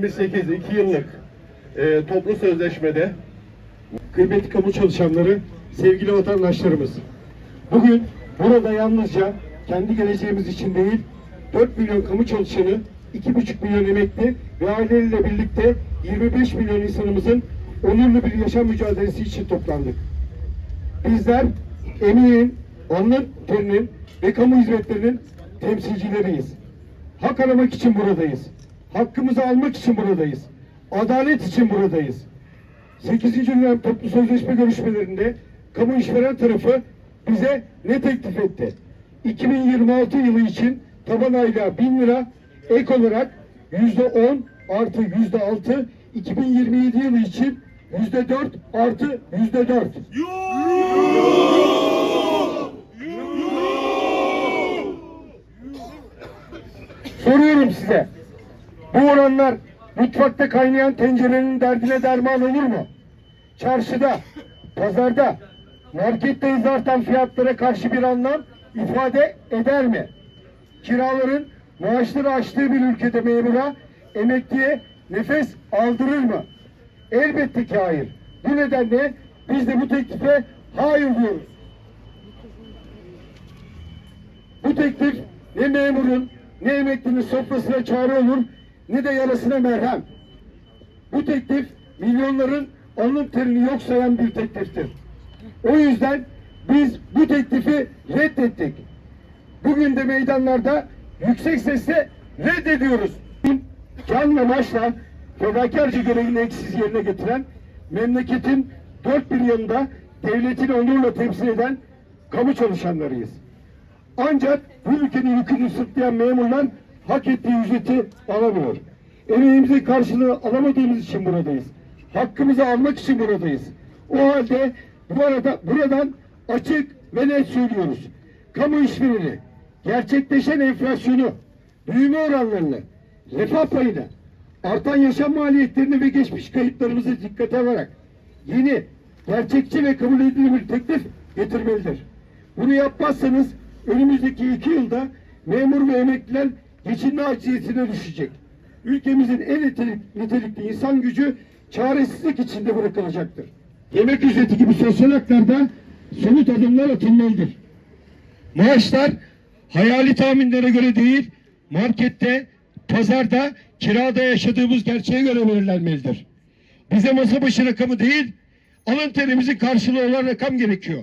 2028 2 yıllık e, toplu sözleşmede kıymetli kamu çalışanları, sevgili vatandaşlarımız. Bugün burada yalnızca kendi geleceğimiz için değil, 4 milyon kamu çalışanı, 2,5 milyon emekli ve aileleriyle birlikte 25 milyon insanımızın onurlu bir yaşam mücadelesi için toplandık. Bizler emeğin, alnın terinin ve kamu hizmetlerinin temsilcileriyiz. Hak aramak için buradayız. Hakkımızı almak için buradayız. Adalet için buradayız. 8. dönem toplu sözleşme görüşmelerinde kamu işveren tarafı bize ne teklif etti? 2026 yılı için taban aylığa 1000 lira ek olarak %10 artı %6 2027 yılı için %4 artı %4 Soruyorum size. Bu oranlar mutfakta kaynayan tencerenin derdine derman olur mu? Çarşıda, pazarda, markette artan fiyatlara karşı bir anlam ifade eder mi? Kiraların maaşları aştığı bir ülkede memura, emekliye nefes aldırır mı? Elbette ki hayır. Bu nedenle biz de bu teklife hayır diyoruz. Bu teklif ne memurun ne emeklinin sofrasına çare olur ne de yarasına merhem. Bu teklif milyonların alın terini yok sayan bir tekliftir. O yüzden biz bu teklifi reddettik. Bugün de meydanlarda yüksek sesle reddediyoruz. Can ve başla fedakarca görevini eksiz yerine getiren memleketin dört bir yanında devletini onurla temsil eden kamu çalışanlarıyız. Ancak bu ülkenin yükünü sırtlayan memurlar hak ettiği ücreti alamıyor. Emeğimizin karşılığını alamadığımız için buradayız. Hakkımızı almak için buradayız. O halde bu arada buradan açık ve net söylüyoruz. Kamu işverini, gerçekleşen enflasyonu, büyüme oranlarını, refah payını, artan yaşam maliyetlerini ve geçmiş kayıplarımızı dikkate alarak yeni, gerçekçi ve kabul edilir bir teklif getirmelidir. Bunu yapmazsanız önümüzdeki iki yılda memur ve emekliler geçinme aciziyetine düşecek. Ülkemizin en nitelik- nitelikli insan gücü çaresizlik içinde bırakılacaktır. Yemek ücreti gibi sosyal haklarda somut adımlar atılmalıdır. Maaşlar hayali tahminlere göre değil, markette, pazarda, kirada yaşadığımız gerçeğe göre belirlenmelidir. Bize masa başı rakamı değil, alın terimizin karşılığı olan rakam gerekiyor.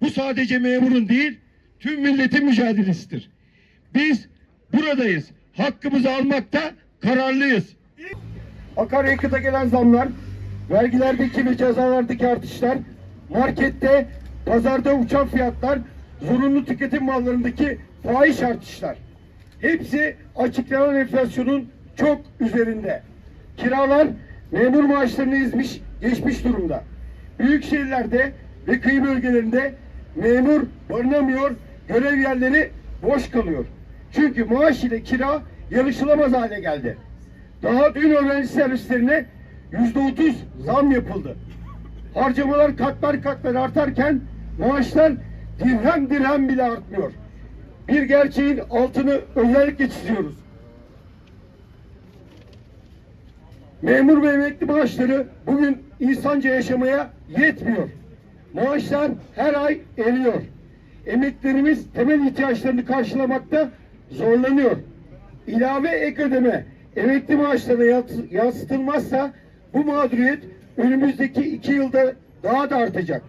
Bu sadece memurun değil, tüm milletin mücadelesidir. Biz buradayız. Hakkımızı almakta kararlıyız. Akaryakıta gelen zamlar, vergilerdeki ve cezalardaki artışlar, markette, pazarda uçan fiyatlar, zorunlu tüketim mallarındaki fahiş artışlar. Hepsi açıklanan enflasyonun çok üzerinde. Kiralar memur maaşlarını ezmiş, geçmiş durumda. Büyük şehirlerde ve kıyı bölgelerinde memur barınamıyor, görev yerleri boş kalıyor. Çünkü maaş ile kira yarışılamaz hale geldi. Daha dün öğrenci servislerine yüzde otuz zam yapıldı. Harcamalar katlar katlar artarken maaşlar dirhem dirhem bile artmıyor. Bir gerçeğin altını özellikle çiziyoruz. Memur ve emekli maaşları bugün insanca yaşamaya yetmiyor. Maaşlar her ay eriyor. Emeklerimiz temel ihtiyaçlarını karşılamakta zorlanıyor. İlave ek ödeme emekli maaşlarına yans- yansıtılmazsa bu mağduriyet önümüzdeki iki yılda daha da artacak.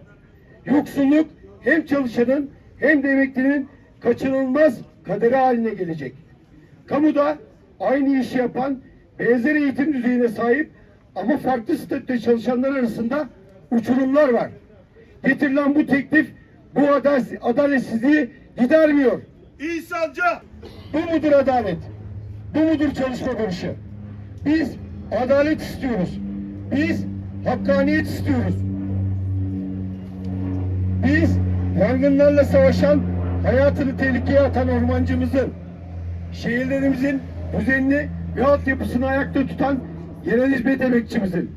Yoksulluk hem çalışanın hem de emeklinin kaçınılmaz kaderi haline gelecek. Kamuda aynı işi yapan benzer eğitim düzeyine sahip ama farklı statüde çalışanlar arasında uçurumlar var. Getirilen bu teklif bu adal- adaletsizliği gidermiyor. İnsanca Bu mudur adalet? Bu mudur çalışma barışı? Biz adalet istiyoruz. Biz hakkaniyet istiyoruz. Biz yangınlarla savaşan, hayatını tehlikeye atan ormancımızın, şehirlerimizin düzenini ve altyapısını ayakta tutan yerel hizmet emekçimizin,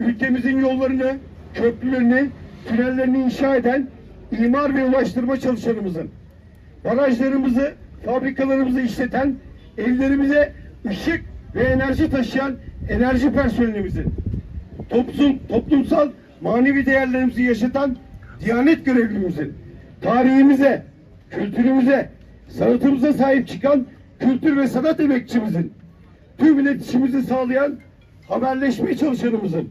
ülkemizin yollarını, köprülerini, tünellerini inşa eden imar ve ulaştırma çalışanımızın, barajlarımızı, fabrikalarımızı işleten, evlerimize ışık ve enerji taşıyan enerji personelimizin, toplum, toplumsal manevi değerlerimizi yaşatan Diyanet görevlimizin, tarihimize, kültürümüze, sanatımıza sahip çıkan kültür ve sanat emekçimizin, tüm iletişimimizi sağlayan haberleşme çalışanımızın,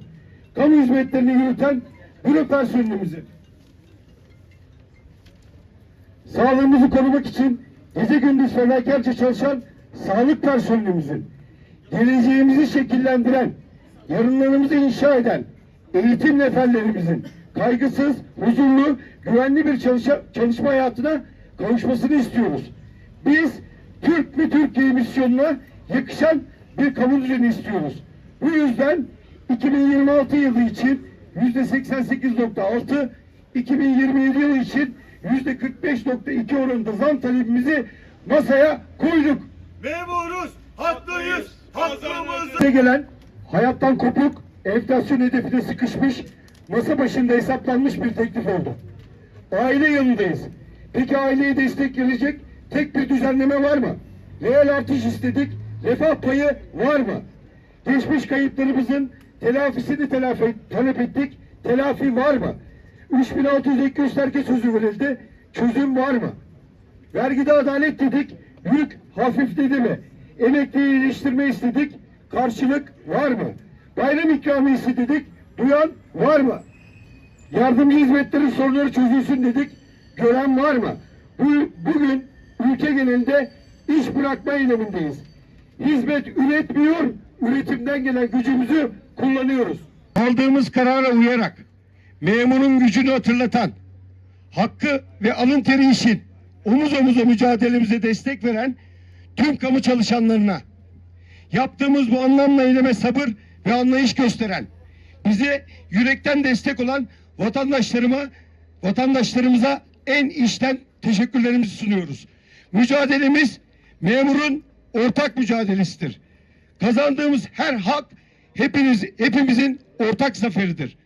kamu hizmetlerini yürüten büro personelimizin, sağlığımızı korumak için gece gündüz fedakarca çalışan sağlık personelimizin, geleceğimizi şekillendiren, yarınlarımızı inşa eden eğitim neferlerimizin kaygısız, huzurlu, güvenli bir çalışa- çalışma hayatına kavuşmasını istiyoruz. Biz Türk mü Türkiye misyonuna yakışan bir kamu düzeni istiyoruz. Bu yüzden 2026 yılı için yüzde 88.6, 2027 yılı için yüzde 45.2 oranında zam talebimizi masaya koyduk. Memuruz, haklıyız, hakkımızı gelen hayattan kopuk, enflasyon hedefine sıkışmış, masa başında hesaplanmış bir teklif oldu. Aile yanındayız. Peki aileye destek gelecek tek bir düzenleme var mı? Reel artış istedik, refah payı var mı? Geçmiş kayıplarımızın telafisini telafi, talep ettik, telafi var mı? 3600 ek gösterge sözü verildi, çözüm var mı? Vergide adalet dedik, yük hafifledi mi? Emekliyi iyileştirme istedik, karşılık var mı? Bayram ikramiyesi dedik, duyan var mı? Yardımcı hizmetlerin sorunları çözülsün dedik, gören var mı? Bu, bugün ülke genelinde iş bırakma eylemindeyiz. Hizmet üretmiyor, üretimden gelen gücümüzü kullanıyoruz. Aldığımız karara uyarak, memurun gücünü hatırlatan, hakkı ve alın teri için omuz omuza mücadelemize destek veren tüm kamu çalışanlarına yaptığımız bu anlamla eyleme sabır ve anlayış gösteren bize yürekten destek olan vatandaşlarıma vatandaşlarımıza en içten teşekkürlerimizi sunuyoruz. Mücadelemiz memurun ortak mücadelesidir. Kazandığımız her hak hepiniz hepimizin ortak zaferidir.